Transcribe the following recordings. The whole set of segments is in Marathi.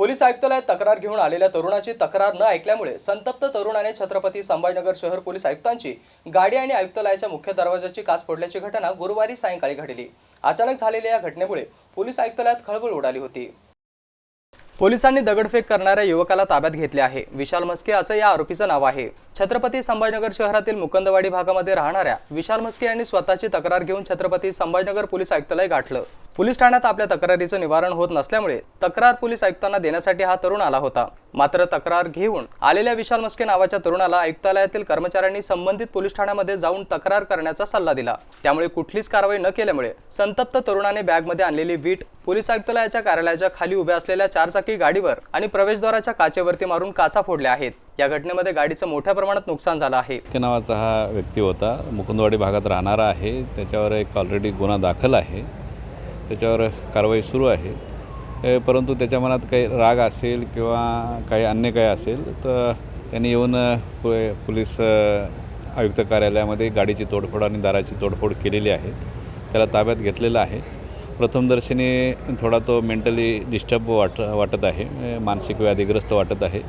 पोलीस आयुक्तालयात तक्रार घेऊन आलेल्या तरुणाची तक्रार न ऐकल्यामुळे संतप्त तरुणाने छत्रपती संभाजीनगर शहर पोलीस आयुक्तांची गाडी आणि आयुक्तालयाच्या मुख्य दरवाजाची काच फोडल्याची घटना गुरुवारी सायंकाळी घडली. अचानक झालेल्या या घटनेमुळे पोलीस आयुक्तालयात खळबळ उडाली होती. पोलिसांनी दगडफेक करणाऱ्या युवकाला ताब्यात घेतले आहे. विशाल मस्के असं या आरोपीचं नाव आहे. छत्रपती संभाजीनगर शहरातील मुकंदवाडी भागामध्ये राहणाऱ्या विशाल मस्के यांनी स्वतःची तक्रार घेऊन छत्रपती संभाजीनगर पोलीस आयुक्तालय गाठलं. पोलीस ठाण्यात आपल्या तक्रारीचं निवारण होत नसल्यामुळे तक्रार पोलीस आयुक्तांना देण्यासाठी हा तरुण आला होता. मात्र तक्रार घेऊन आलेल्या विशाल मस्के नावाच्या तरुणाला आयुक्तालयातील कर्मचाऱ्यांनी संबंधित पोलीस ठाण्यामध्ये जाऊन तक्रार करण्याचा सल्ला दिला. त्यामुळे कुठलीच कारवाई न केल्यामुळे संतप्त तरुणाने बॅगमध्ये आणलेली वीट पोलीस आयुक्तालयाच्या कार्यालयाच्या खाली उभ्या असलेल्या चारचाकी गाडीवर आणि प्रवेशद्वाराच्या काचेवरती मारून काचा फोडल्या आहेत. या घटनेमध्ये गाडीचं मोठ्या प्रमाणात नुकसान झालं आहे. नावाचा हा व्यक्ती होता. मुकुंदवाडी भागात राहणारा आहे. त्याच्यावर एक ऑलरेडी गुन्हा दाखल आहे. त्याच्यावर कारवाई सुरू आहे. परंतु त्याच्या मनात काही राग असेल किंवा काही अन्य काही असेल तर त्यांनी येऊन पो- पोलीस आयुक्त कार्यालयामध्ये गाडीची तोडफोड आणि दाराची तोडफोड केलेली आहे. त्याला ताब्यात घेतलेलं आहे. प्रथमदर्शनी थोडा तो मेंटली डिस्टर्ब वाट वाटत आहे मानसिक व्याधीग्रस्त वाटत आहे.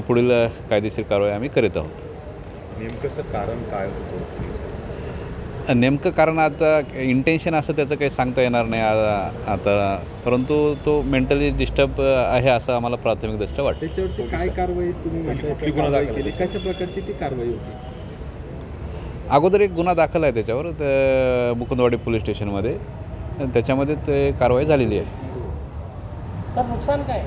पुढील कायदेशीर कारवाई आम्ही करीत आहोत. नेमकं कारण काय होतं? नेमकं कारण आता इंटेन्शन असं त्याचं काही सांगता येणार नाही आ- आता. परंतु तो मेंटली डिस्टर्ब आहे असं आम्हाला प्राथमिकदृष्ट्या वाटतं. त्याच्यावरती काय कारवाई तुम्ही म्हणताय कुठली सर, गुन्हा कारवाई दाखल केली? कशा प्रकारची ती कारवाई होती? अगोदर एक गुन्हा दाखल आहे त्याच्यावर त्या मुकुंदवाडी पोलीस स्टेशनमध्ये. त्याच्यामध्ये ते कारवाई झालेली आहे. सर नुकसान काय?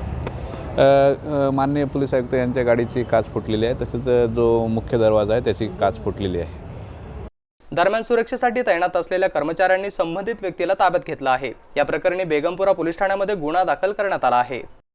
अ, अ, माननीय पोलीस आयुक्त यांच्या गाडीची काच फुटलेली आहे. तसेच जो मुख्य दरवाजा आहे त्याची काच फुटलेली आहे. दरम्यान सुरक्षेसाठी तैनात असलेल्या कर्मचाऱ्यांनी संबंधित व्यक्तीला ताब्यात घेतलं आहे. या प्रकरणी बेगमपुरा पोलीस ठाण्यामध्ये गुन्हा दाखल करण्यात आला आहे.